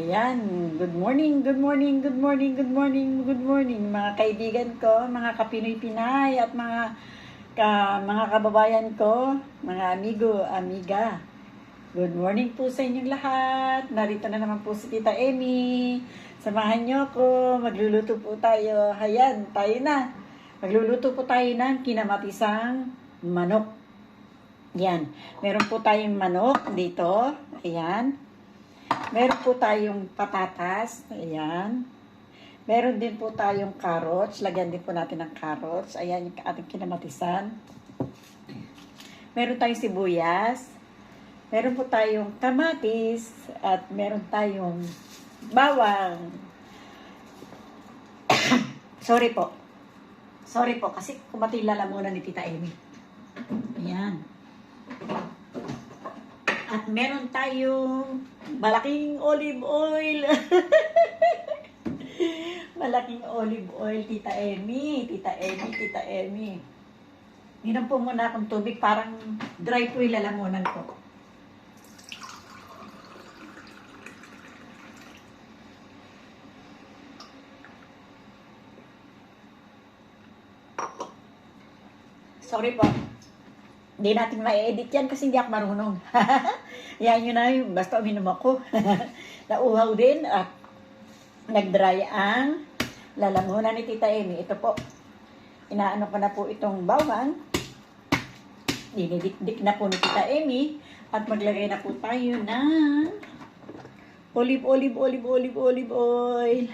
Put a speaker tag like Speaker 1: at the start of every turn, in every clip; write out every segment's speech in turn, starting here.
Speaker 1: Ayan, good morning, good morning, good morning, good morning, good morning mga kaibigan ko, mga kapinoy Pinay at mga ka, mga kababayan ko, mga amigo, amiga. Good morning po sa inyong lahat. Narito na naman po si Tita Emmy. Samahan niyo ako, magluluto po tayo. Ayan, tayo na. Magluluto po tayo ng kinamatisang manok. Yan. Meron po tayong manok dito. Ayan. Meron po tayong patatas. Ayan. Meron din po tayong carrots. Lagyan din po natin ng carrots. Ayan yung ating kinamatisan. Meron tayong sibuyas. Meron po tayong kamatis. At meron tayong bawang. Sorry po. Sorry po, kasi kumati yung lalamunan ni Tita Amy. Ayan. At meron tayong malaking olive oil. malaking olive oil, Tita Emmy. Tita Emmy, Tita Emmy. Minom po muna akong tubig, parang dry po yung lalamunan ko. Sorry po. Hindi natin ma-edit yan kasi hindi ako marunong. yan yun na yung basta uminom ako. Nauhaw din at nag-dry ang lalamunan ni Tita Amy. Ito po. Inaano ko na po itong bawang. Dinidikdik na po ni Tita Amy. At maglagay na po tayo ng olive, olive, olive, olive, olive oil.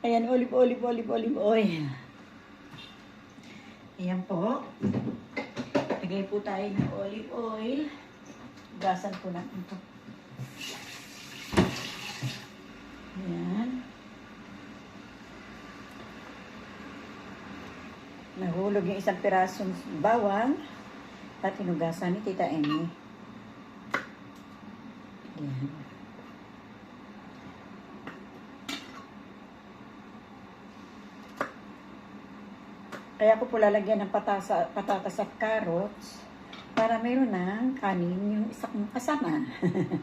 Speaker 1: Ayan, olive, olive, olive, olive oil. Ayan po. Lagay po tayo ng olive oil. Gasan po natin ito. Ayan. Nahulog yung isang pirasong bawang at hinugasan ni Tita Emmy. Ayan. Kaya ko po lalagyan ng patasa, patatas at carrots para meron ng kanin yung isa kong kasama.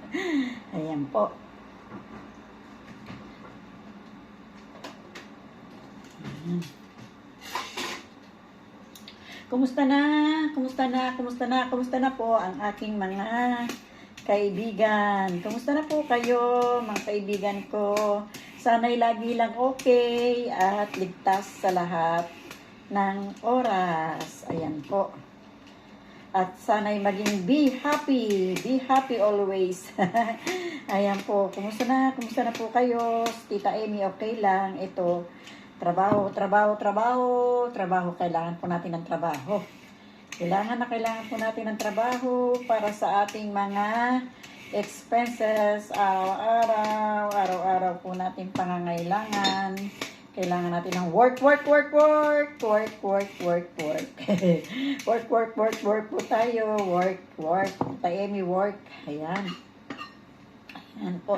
Speaker 1: Ayan po. Kumusta na? Kumusta na? Kumusta na? Kumusta na po ang aking mga kaibigan? Kumusta na po kayo, mga kaibigan ko? Sana'y lagi lang okay at ligtas sa lahat ng oras. Ayan po. At sana'y maging be happy. Be happy always. Ayan po. Kumusta na? Kumusta na po kayo? Tita Amy, okay lang. Ito, trabaho, trabaho, trabaho. Trabaho. Kailangan po natin ng trabaho. Kailangan na kailangan po natin ng trabaho para sa ating mga expenses araw-araw. Araw-araw po natin pangangailangan. Kailangan natin ng work, work, work, work, work, work, work, work. work, work, work, work po tayo. Work, work. Taemi, work. Ayan. Ayan po.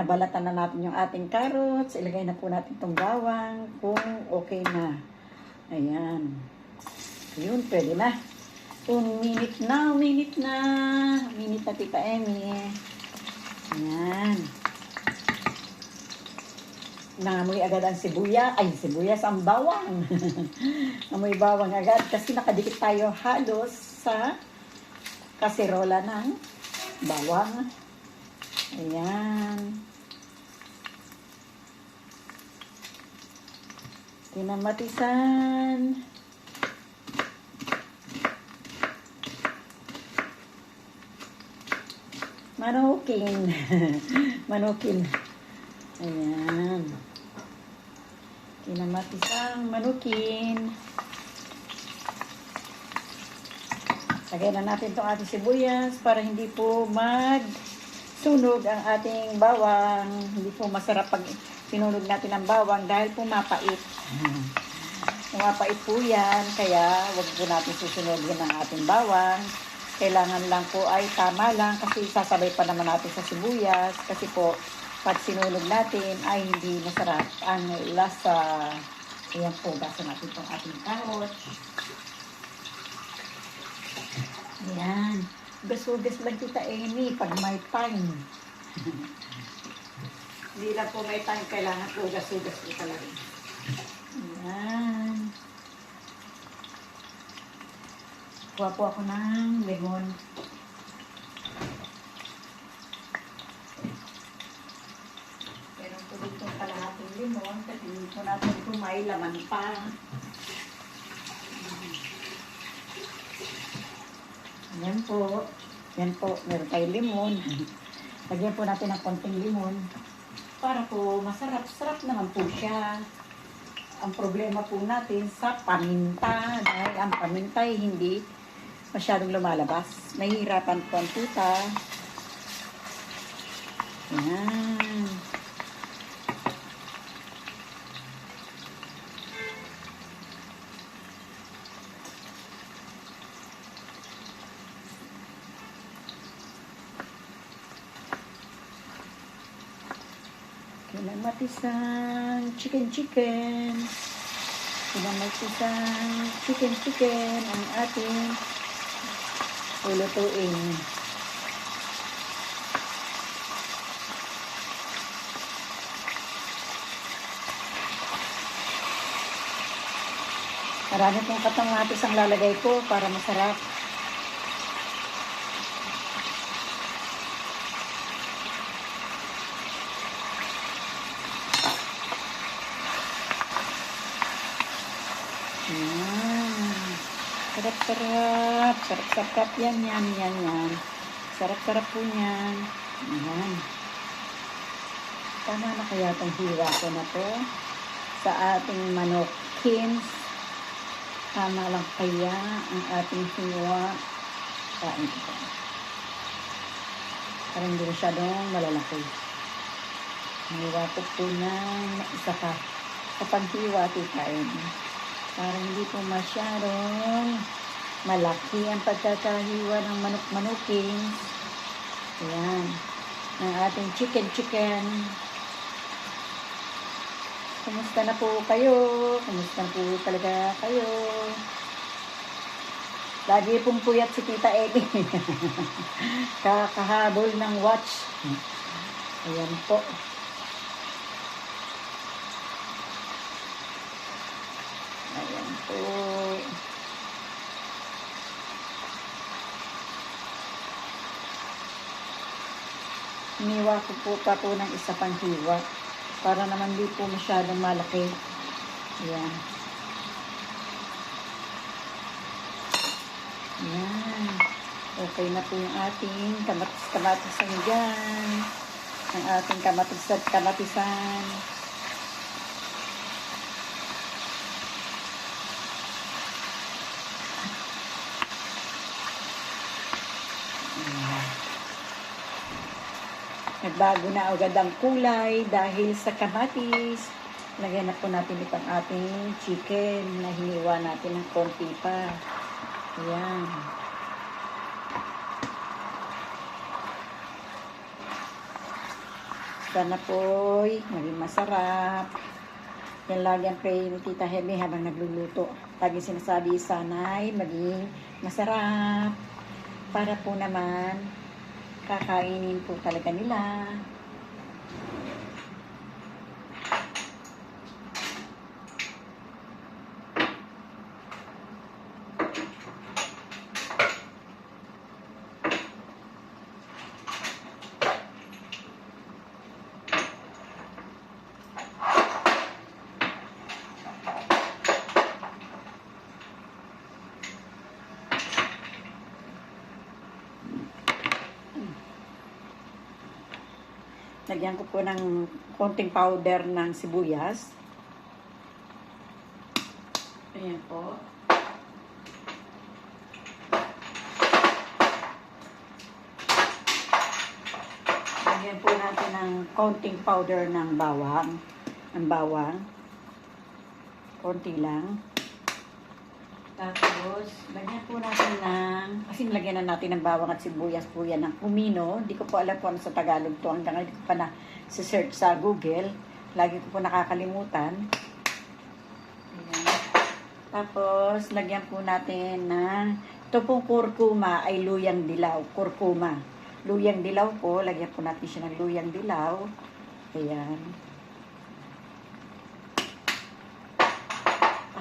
Speaker 1: Nabalatan na natin yung ating carrots. Ilagay na po natin itong bawang kung okay na. Ayan. Yun, pwede na. Un minute na, minute na. Minute na, Tita Emmy. Ayan. Nangamoy agad ang sibuya. Ay, sibuyas ang bawang. Amoy bawang agad kasi nakadikit tayo halos sa kaserola ng bawang. Ayan. Kinamatisan. Manukin. Manukin. Ayan. Kinamatisang manukin. Lagay na natin itong ating sibuyas para hindi po magsunog ang ating bawang. Hindi po masarap pag sinunog natin ang bawang dahil po mapait. Mapait po yan, kaya wag po natin susunogin ang ating bawang. Kailangan lang po ay tama lang kasi sasabay pa naman natin sa sibuyas kasi po pag sinulog natin ay hindi masarap ang lasa. Ayan po, basa natin itong ating carrots. Ayan. Gas-gas lang kita, Amy, pag may time. Hindi lang po may time, kailangan po talaga. Ayan. Kuha po ako ng lemon. Meron po dito kalahating lemon kasi hindi po natin ito may laman pa. Ayan po. Yan po, meron tayong limon. Lagyan po natin ng konting limon para po masarap. Sarap naman po siya. Ang problema po natin sa paminta dahil ang paminta ay hindi masyadong lumalabas. Nahihirapan po ang tuta. Yan. Kinamatisan, chicken chicken. Kinamatisan, chicken chicken ang ating ulutuin. Marami pong katamatis ang lalagay ko para masarap. Yan. Sarap-sarap. Sarap-sarap yan, yan, yan, yan. Sarap-sarap po yan. Yan. Tama na kaya itong hiwa ko na to sa ating manok kins. Tama lang kaya ang ating hiwa. Kain ko. Parang hindi masyadong malalaki. Hiwa ko po ng isa pa. Kapag hiwa, tikain. Para hindi po masyadong malaki ang pagkakahiwa ng manok-manukin. Ayan. Ng ating chicken-chicken. Kumusta na po kayo? Kumusta na po talaga kayo? Lagi pong puyat si Tita Eddie. Kakahabol ng watch. Ayan po. Ayan po. Hiniwa ko po pa po ng isa pang hiwa. Para naman di po masyadong malaki. Ayan. Ayan. Okay na po yung ating kamatis-kamatisan dyan. Ang ating kamatis at kamatisan. Nagbago na agad ang kulay dahil sa kamatis. Lagyan na po natin itong ating chicken na hiniwa natin ng konti pa. Ayan. Sana po'y maging masarap. Yan lagi ang pray ni Tita Hebe habang nagluluto. Lagi sinasabi, sana'y maging masarap. Para po naman kakainin po talaga nila. Lagyan ko po ng konting powder ng sibuyas. Ayan po. Lagyan po natin ng konting powder ng bawang. Ang bawang. Konti lang. Tapos, lagyan po natin ng, kasi lagyan na natin ng bawang at sibuyas po yan ng kumino. Hindi ko po alam po ano sa Tagalog to. Hanggang hindi ko pa na search sa Google. Lagi ko po nakakalimutan. Ayan. Tapos, lagyan po natin ng, ito pong kurkuma ay luyang dilaw. Kurkuma. Luyang dilaw po. Lagyan po natin siya ng luyang dilaw. Ayan.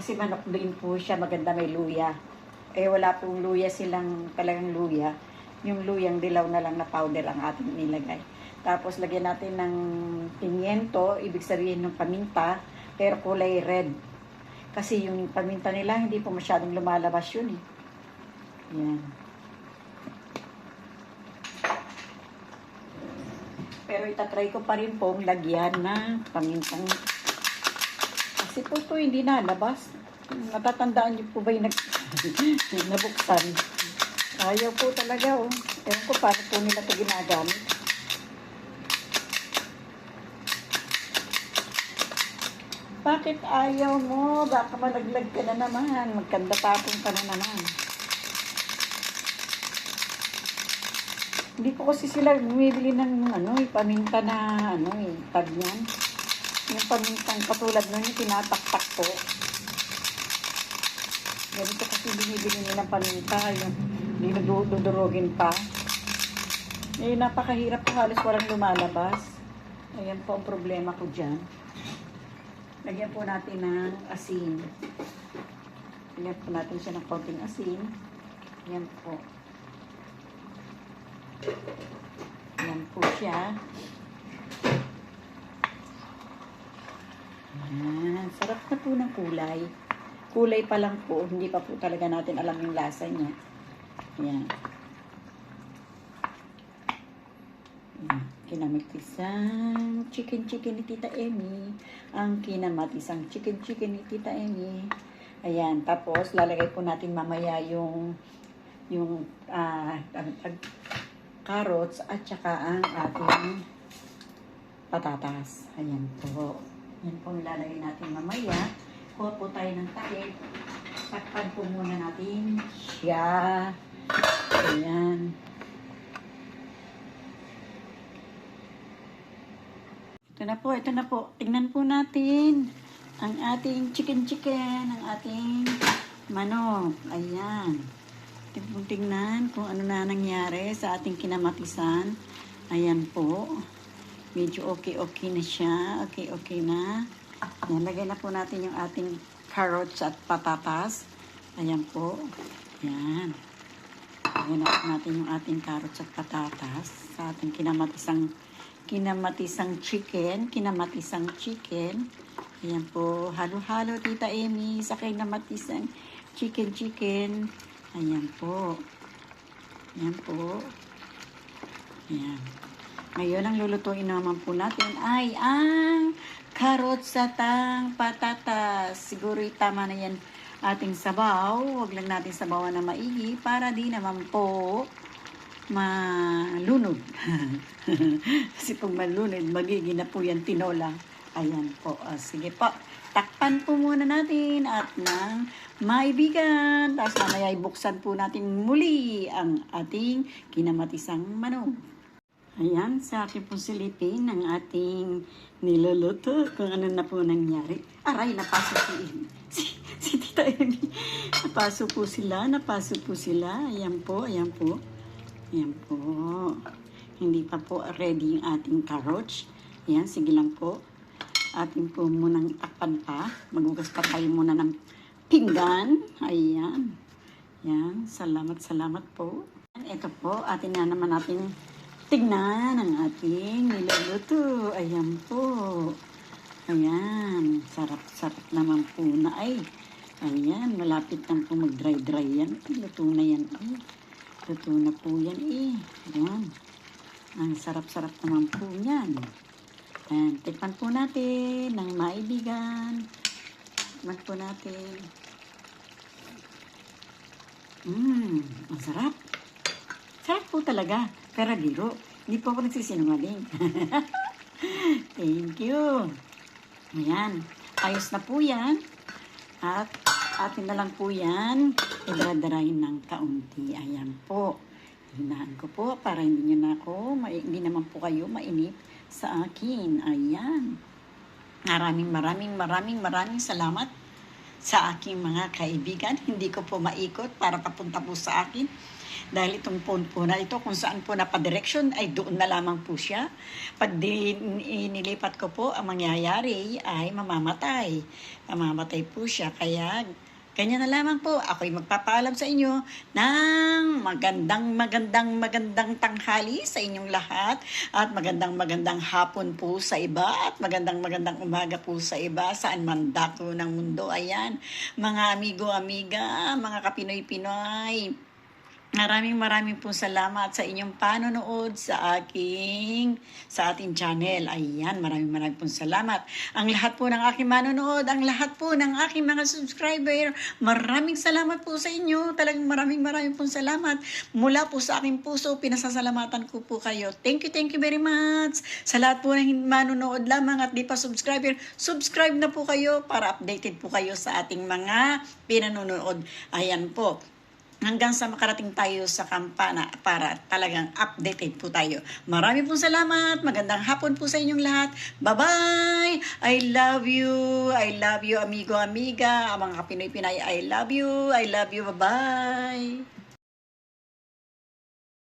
Speaker 1: Kasi manok din po siya, maganda may luya. Eh wala pong luya silang talagang luya. Yung luyang dilaw na lang na powder ang ating nilagay. Tapos lagyan natin ng pimiento, ibig sabihin ng paminta, pero kulay red. Kasi yung paminta nila, hindi po masyadong lumalabas yun eh. Yan. Pero itatry ko pa rin pong lagyan ng pamintang kasi po ito hindi nalabas. Natatandaan niyo po ba yung nag nabuksan? Ayaw po talaga oh. Ewan ko paano po nila ito ginagamit. Bakit ayaw mo? Baka malaglag ka na naman. Magkanda tapong ka na naman. Hindi ko kasi sila bumibili ng ano, eh, paminta na ano eh, tag niyan. Yung pamintang katulad nun, yung tinataktak po. Ganito kasi binibili nila ng paminta, yung dinudurugin pa. Eh, napakahirap po, halos walang lumalabas. Ayan po ang problema ko dyan. Lagyan po natin ng asin. Lagyan po natin siya ng konting asin. Ayan po. Ayan po siya. Ayan. Sarap na po ng kulay. Kulay pa lang po. Hindi pa po talaga natin alam yung lasa niya. Ayan. Ayan. Kinamatisang chicken chicken ni Tita Emmy. Ang kinamatisang chicken chicken ni Tita Emmy. Ayan. Tapos, lalagay po natin mamaya yung yung ang- carrots at saka ang ating patatas. Ayan po. Yan po ang lalagay natin mamaya. Kuha po tayo ng takip. Takpan po muna natin siya. Ayan. Ito na po, ito na po. Tingnan po natin ang ating chicken chicken, ang ating manok. Ayan. Tingnan kung ano na nangyari sa ating kinamatisan. Ayan po. Medyo okay-okay na siya. Okay-okay na. Ayan, lagay na po natin yung ating carrots at patatas. Ayan po. Ayan. Lagyan na po natin yung ating carrots at patatas sa ating kinamatisang kinamatisang chicken. Kinamatisang chicken. Ayan po. Halo-halo, Tita Amy, sa kinamatisang chicken chicken. Ayan po. Ayan po. Ayan. Ngayon, ang lulutuin naman po natin ay ang carrots at ang patatas. Siguro tama na yan ating sabaw. Huwag lang natin sabawan na maigi para di naman po malunod. Kasi pag malunod, magiging na po yan tinola. Ayan po. Ah, sige po. Takpan po muna natin at ng maibigan. Tapos mamaya ibuksan po natin muli ang ating kinamatisang manok. Ayan, sa akin po silipin ng ating niluluto kung ano na po nangyari. Aray, napasok si, si, si Tita Amy. Napasok po sila, napasok po sila. Ayan po, ayan po. Ayan po. Hindi pa po ready yung ating carrots. Ayan, sige lang po. Atin po munang takpan pa. Magugas pa tayo muna ng pinggan. Ayan. Ayan, salamat, salamat po. Ito po, atin na naman natin tignan ang ating niluluto. Ayan po. Ayan. Sarap-sarap naman po na ay. Ayan. Malapit lang po mag-dry-dry yan. Luto na yan. Ay, luto na po yan eh. Ayan. Ang sarap-sarap naman po yan. Ayan. Tikman po natin ng maibigan. Tikman po natin. Mmm, ang sarap. Sarap po talaga. Pero biro, hindi po ako nagsisinungaling. Thank you. Ayan. Ayos na po yan. At atin na lang po yan. Idradarayin ng kaunti. Ayan po. Hinaan ko po para hindi nyo na ako, hindi naman po kayo mainip sa akin. Ayan. Maraming maraming maraming maraming salamat sa aking mga kaibigan. Hindi ko po maikot para papunta po sa akin. Dahil itong phone po na ito, kung saan po napadirection, ay doon na lamang po siya. Pag di, inilipat ko po, ang mangyayari ay mamamatay. Mamamatay po siya. Kaya Ganyan na lamang po. Ako'y magpapaalam sa inyo ng magandang, magandang, magandang tanghali sa inyong lahat at magandang, magandang hapon po sa iba at magandang, magandang umaga po sa iba saan man dako ng mundo. Ayan, mga amigo, amiga, mga kapinoy-pinoy. Maraming maraming po salamat sa inyong panonood sa aking sa ating channel. Ayan, maraming maraming po salamat. Ang lahat po ng aking manonood, ang lahat po ng aking mga subscriber, maraming salamat po sa inyo. Talagang maraming maraming po salamat. Mula po sa aking puso, pinasasalamatan ko po kayo. Thank you, thank you very much. Sa lahat po ng manonood lamang at di pa subscriber, subscribe na po kayo para updated po kayo sa ating mga pinanonood. Ayan po hanggang sa makarating tayo sa kampana para talagang updated po tayo. Marami pong salamat. Magandang hapon po sa inyong lahat. Bye-bye! I love you. I love you, amigo, amiga. Mga Pinoy Pinay, I love you. I love you. Bye-bye!